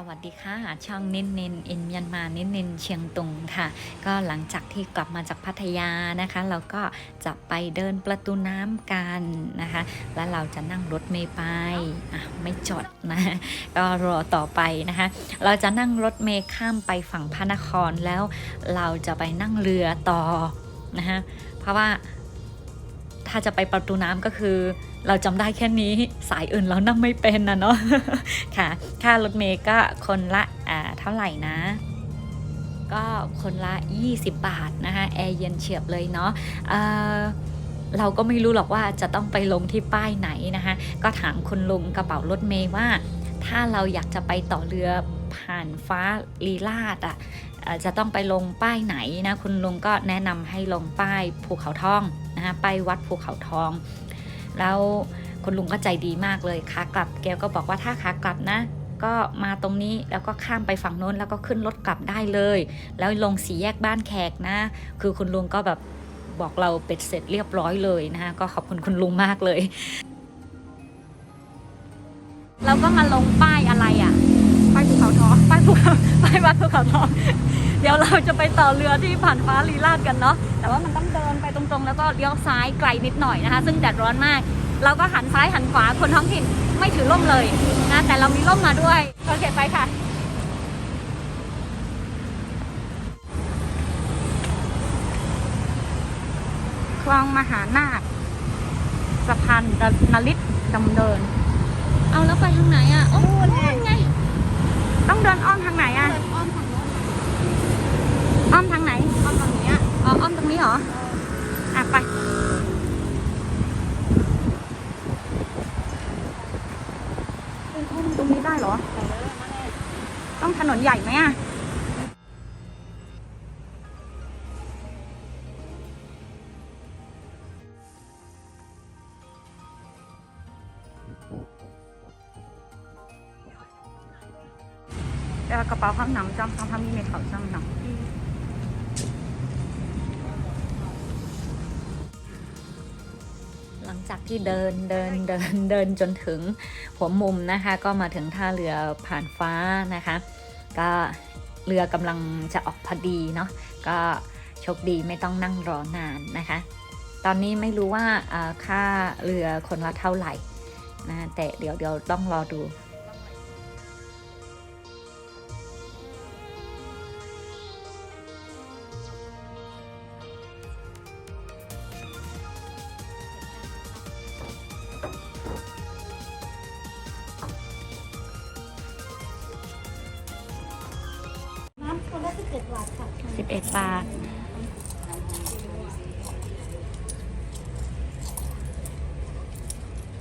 สวัสดีค่ะ ช่องเน้นเน้นเอ็นเมียนมาเน้นเน้นเชียงตุงค่ะ ก็หลังจากที่กลับมาจากพัทยานะคะ เราก็จะไปเดินประตูน้ำกันนะคะ แล้วเราจะนั่งรถเมล์ไปอะไม่จอดนะก็รอต่อไปนะคะ เราจะนั่งรถเมล์ข้ามไปฝั่งพระนครแล้วเราจะไปนั่งเรือต่อนะคะเพราะว่า ถ้าจะไปประตูน้ำก็คือ เราจำได้แค่นี้สายอื่นเรานั่งไม่เป็นนะเนาะค่ะค่ารถเมย์ก็คนละอ่าเท่าไหร่นะก็คนละ 20 บาทนะคะแอร์เย็นเฉียบเลยเนาะเเราก็ไม่รู้หรอกว่าจะต้องไปลงที่ป้ายไหนนะคะ ก็ถามคุณลุงกระเป๋ารถเมย์ว่า ถ้าเราอยากจะไปต่อเรือผ่านฟ้าลีลาดอะจะต้องไปลงป้ายไหนนะ คุณลุงก็แนะนำให้ลงป้ายภูเขาทอง นะคะป้ายวัดภูเขาทอง แล้วคุณลุงก็ใจดีมากเลยขากลับแกก็บอกว่าถ้าขากลับนะก็มาตรงนี้แล้วก็ข้ามไปฝั่งโน้นแล้วก็ขึ้นรถกลับได้เลย แล้วลงสีแยกบ้านแขกนะ คือคุณลุงก็แบบบอกเราเป็ดเสร็จเรียบร้อยเลยนะคะก็ขอบคุณคุณลุงมากเลยเราก็มาลงป้ายอะไรอะป้ายภูเขาทองป้ายภูเขาป้ายวัดภูเขาทอง เดี๋ยวเราจะไปต่อเรือที่ผ่านฟ้าลีลาดกันเนาะแต่ว่ามันต้องเดินไปตรงๆ แล้วก็เลี้ยวซ้ายไกลนิดหน่อยนะคะ ซึ่งแดดร้อนมาก เราก็หันซ้ายหันขวาคนท้องถิ่นไม่ถือร่มเลยนะแต่เรามีร่มมาด้วยโอเคไปค่ะคลองมหานาคสะพานนลิตดำเนิน เอาแล้วไปทางไหนอะ โอ้นู่น กระเป๋าข้างหนำจำทำทำมีเมเขาจำหนำหลังจากที่เดินเดินเดินเดินจนถึงหัวมุมนะคะ ก็มาถึงท่าเรือผ่านฟ้านะคะ ก็เรือกำลังจะออกพอดีเนาะก็โชคดีไม่ต้องนั่งรอนานนะคะ ตอนนี้ไม่รู้ว่าค่าเรือคนละเท่าไหร่นะแต่เดี๋ยวเดี๋ยวต้องรอดู 11บาท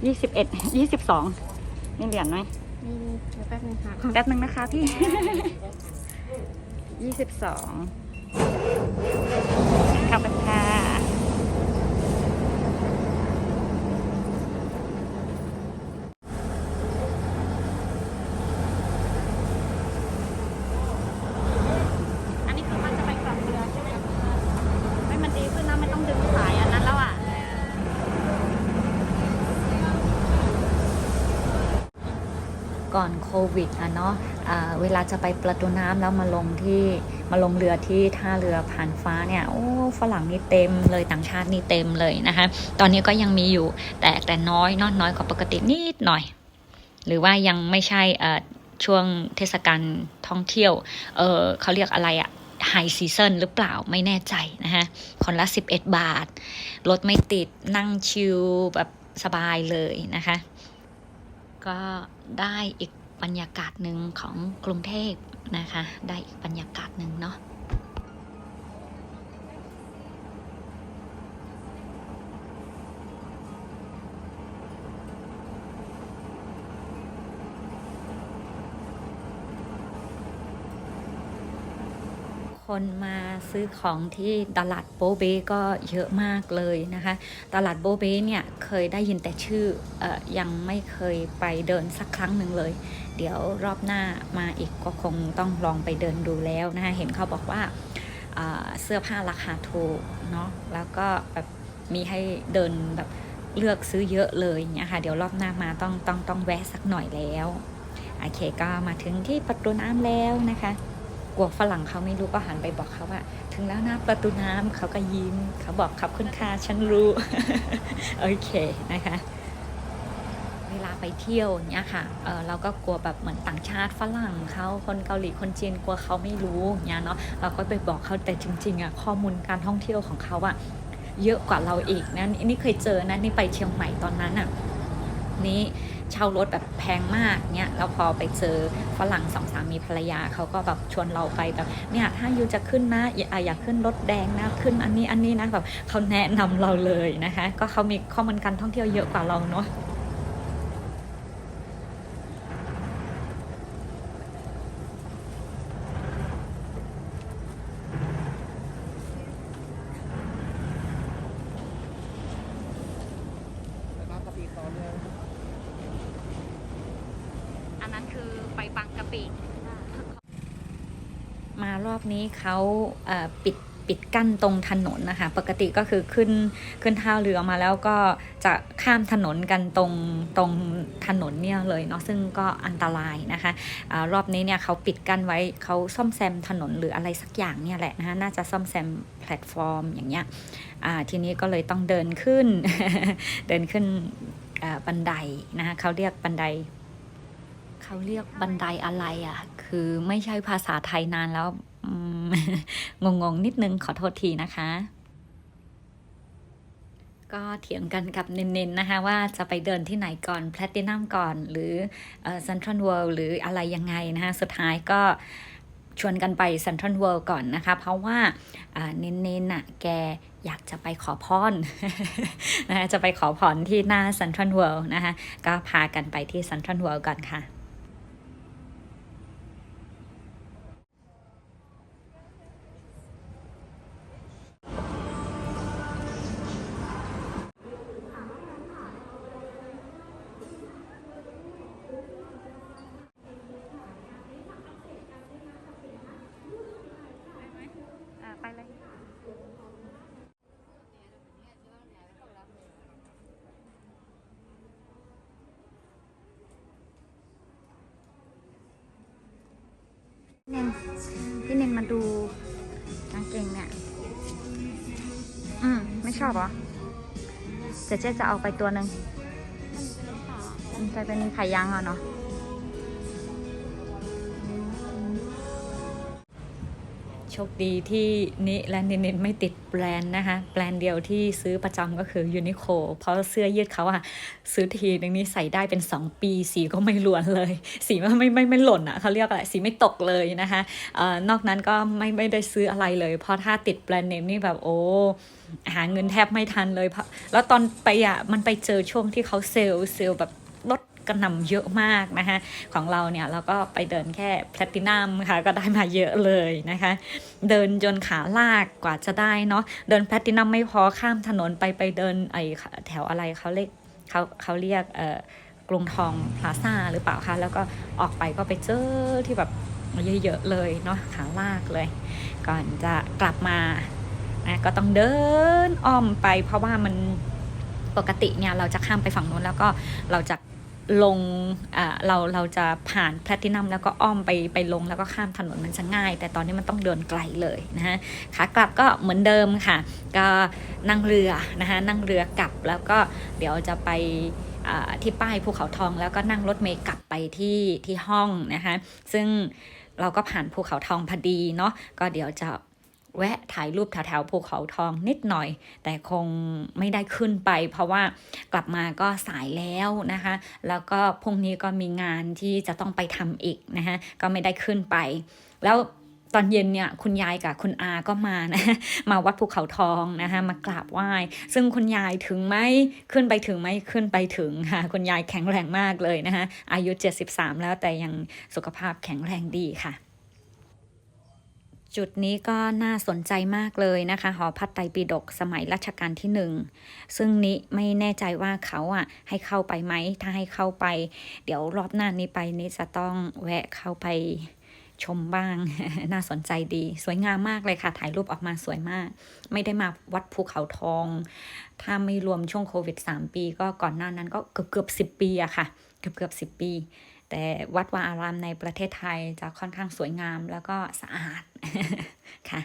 ยี่สิบเอ็ดยี่สิบสองนี่เหรียญไหมมีเดี๋ยวแป๊บนึงค่ะแป๊บนึงนะคะพี่ยี่สิบสองขอบคุณค่ะ อันนี้คือมันจะไปกลับเรือใช่ไหมไม่มันดีขึ้นนะไม่ต้องดึงสายอันนั้นแล้วอะ ก่ อนโควิดอะเนาะเวลาจะไปประตูน้ำแล้วมาลงที่มาลงเรือที่ท่าเรือผ่านฟ้าเนี่ยโอ้ฝรั่งนี่เต็มเลยต่างชาตินี่เต็มเลยนะคะ ตอนนี้ก็ยังมีอยู่แต่แต่น้อยนอะน้อยกว่าปกตินิดหน่อย หรือว่ายังไม่ใช่เอ่อช่วงเทศกาลท่องเที่ยวเออเขาเรียกอะไรอะไฮซีซันหรือเปล่าไม่แน่ใจนะคะคนละ 11 บาท รถไม่ติดนั่งชิลแบบสบายเลยนะคะ ก็ได้อีกบรรยากาศหนึ่งของกรุงเทพนะคะ ได้อีกบรรยากาศหนึ่งเนาะ คนมาซื้อของที่ตลาดโบเบก็เยอะมากเลยนะคะ ตลาดโบเบเนี่ยเคยได้ยินแต่ชื่ออยังไม่เคยไปเดินสักครั้งหนึ่งเลย เดี๋ยวรอบหน้ามาอีกก็คงต้องลองไปเดินดูแล้วนะคะ เห็นเขาบอกว่าเสื้อผ้าราคาถูกเนาะ แล้วก็แบบมีให้เดินแบบเลือกซื้อเยอะเลยเงี้ยค่ะ เดี๋ยวรอบหน้ามาต้องต้องต้องแวะสักหน่อยแล้ว โอเคก็มาถึงที่ประตูน้ำแล้วนะคะ กลัวฝรั่งเขาไม่รู้ก็หันไปบอกเขาว่า ถึงแล้วนะประตูน้ำเขาก็ยิ้ม เขาบอกขอบคุณค่ะฉันรู้ โอเคนะคะ เวลาไปเที่ยวเนี่ยค่ะเเราก็กลัวแบบเหมือนต่างชาติฝรั่งเขาคนเกาหลีคนจีนกลัวเขาไม่รู้เนี่ยเนาะเราก็ไปบอกเขาแต่จริงๆอะข้อมูลการท่องเที่ยวของเขาอะเยอะกว่าเราอีกนะนี่เคยเจอนะนี่ไปเชียงใหม่ตอนนั้นอะนี่ เช่ารถแบบแพงมากเนี่ยแล้วพอไปเจอฝรั่งสองสามีภรรยาเขาก็แบบชวนเราไปแบบเนี่ยถ้ายูจะขึ้นนะอย่าอยากขึ้นรถแดงนะขึ้นอันนี้อันนี้นะแบบเขาแนะนำเราเลยนะคะ ก็เขามีข้อมูลการท่องเที่ยวเยอะกว่าเราเนาะ แล้วก็กะปิต่อเนื่อง อันนั้นคือไปบางกะปิมารอบนี้เขาปิดปิดกั้นตรงถนนนะคะ ปกติก็คือขึ้นขึ้นท่าเรือมาแล้วก็จะข้ามถนนกันตรงตรงถนนเนี่ยเลยเนาะซึ่งก็อันตรายนะคะอารอบนี้เนี่ยเขาปิดกั้นไว้เขาซ่อมแซมถนนหรืออะไรสักอย่างเนี่ยแหละนะคะน่าจะซ่อมแซมแพลตฟอร์มอย่างเงี้ยทีนี้ก็เลยต้องเดินขึ้น เดินขึ้นบันไดนะคะเขาเรียกบันได เขาเรียกบันไดอะไรอะ คือไม่ใช่ภาษาไทยนานแล้วอืมงงๆนิดนึงขอโทษทีนะคะ ก็เถียงกันกับเน้นๆนะคะ ว่าจะไปเดินที่ไหนก่อนแพลตินัมก่อน หรือเซ็นทรัลเวิลด์หรืออะไรยังไงนะคะ สุดท้ายก็ชวนกันไปเซ็นทรัลเวิลด์ก่อนนะคะ เพราะว่าอ่าเน้นๆน่ะแกอยากจะไปขอพรนะคะจะไปขอพรที่หน้าเซ็นทรัลเวิลด์นะคะ ก็พากันไปที่เซ็นทรัลเวิลด์ก่อนค่ะ เน่งพี่เน่งมาดูกางเกงเนี่ย อืม ไม่ชอบเหรอเจ๊เจ๊จะเอาไปตัวหนึ่งมันจะเป็นขายยางอะเนาะ ชคดีที่นิและนินินไม่ติดแบรนด์นะคะ แบรนด์เดียวที่ซื้อประจำก็คือยูนิโคเพราะเสื้อยืดเขาอะซื้อทีนึงนี่ใส่ได้เป็น 2 ปี สีก็ไม่หลวนเลย สีไม่ไม่ไม่ไม่หล่นอะเขาเรียกอะไรสีไม่ตกเลยนะคะเออนอกนั้นก็ไม่ไม่ได้ซื้ออะไรเลย เพราะถ้าติดแบรนด์เนมนี่แบบโอ้หาเงินแทบไม่ทันเลยเพราะแล้วตอนไปอะมันไปเจอช่วงที่เขาเซลล์เซลล์แบบลด กระนำเยอะมากนะคะของเราเนี่ยเราก็ไปเดินแค่แพลตินัมค่ะก็ได้มาเยอะเลยนะคะ เดินจนขาลากกว่าจะได้เนาะเดินแพลตินัมไม่พอข้ามถนนไปไปเดินไอแถวอะไรเขาเรียกเขาเขาเรียกเอ่อกรุงทองพลาซ่าหรือเปล่าคะแล้วก็ออกไปก็ไปเจอที่แบบเยอะๆเลยเนาะขาลากเลย ก่อนจะกลับมานะก็ต้องเดินอ้อมไปเพราะว่ามันปกติเนี่ยเราจะข้ามไปฝั่งนู้นแล้วก็เราจะ ลงอ่าเราเราจะผ่านแพลตินัมแล้วก็อ้อมไปไปลงแล้วก็ข้ามถนนมันจะง่าย แต่ตอนนี้มันต้องเดินไกลเลยนะฮะขากลับก็เหมือนเดิมค่ะ ก็นั่งเรือนะคะนั่งเรือกลับแล้วก็เดี๋ยวจะไปอ่าที่ป้ายภูเขาทองแล้วก็นั่งรถเมล์กลับไปที่ที่ห้องนะคะซึ่งเราก็ผ่านภูเขาทองพอดีเนาะก็เดี๋ยวจะ แวะถ่ายรูปแถวๆภูเขาทองนิดหน่อย แต่คงไม่ได้ขึ้นไป เพราะว่ากลับมาก็สายแล้วนะคะ แล้วก็พรุ่งนี้ก็มีงานที่จะต้องไปทำอีกนะคะก็ไม่ได้ขึ้นไป แล้วตอนเย็นเนี่ยคุณยายกับคุณอาก็มานะมาวัดภูเขาทองนะคะมากราบไหว้ ซึ่งคุณยายถึงไหมขึ้นไปถึงไหมขึ้นไปถึงค่ะคุณยายแข็งแรงมากเลยนะคะอายุ 73 แล้วแต่ยังสุขภาพแข็งแรงดีค่ะ จุดนี้ก็น่าสนใจมากเลยนะคะ หอพัดไตรปิฎกสมัยรัชกาลที่หนึ่งซึ่งนี้ไม่แน่ใจว่าเขาอะให้เข้าไปไหม ถ้าให้เข้าไป เดี๋ยวรอบหน้านี้ไปนี้จะต้องแวะเข้าไปชมบ้าง น่าสนใจดี สวยงามมากเลยค่ะ ถ่ายรูปออกมาสวยมาก ไม่ได้มาวัดภูเขาทอง ถ้าไม่รวมช่วงโควิด 3 ปี ก็ก่อนหน้านั้นก็เกือบเกือบสิปีอะค่ะ เกือบเกือบสิปี แต่วัดวาอารามในประเทศไทยจะค่อนข้างสวยงามแล้วก็สะอาดค่ะ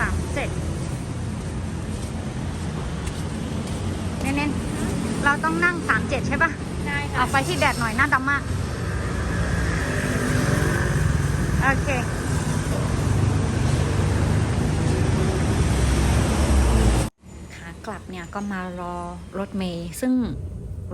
สามเจ็ดเน้นๆ เราต้องนั่งสามเจ็ดใช่ปะได้ค่ะ เอาไปที่แดดหน่อยหน้าดำมาก โอเค ขากลับเนี่ยก็มารอรถเมย์ซึ่ง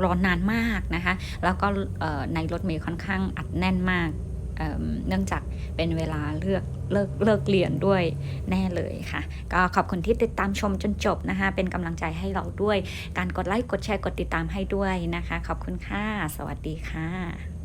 รอนานมากนะคะ แล้วก็เอ่อในรถเมย์ค่อนข้างอัดแน่นมากเอิ่มเนื่องจาก เป็นเวลาเลือกเลิกเลิกเรียนด้วยแน่เลยค่ะ ก็ขอบคุณที่ติดตามชมจนจบนะคะ เป็นกำลังใจให้เราด้วย การกดไลค์กดแชร์กดติดตามให้ด้วยนะคะ ขอบคุณค่ะ สวัสดีค่ะ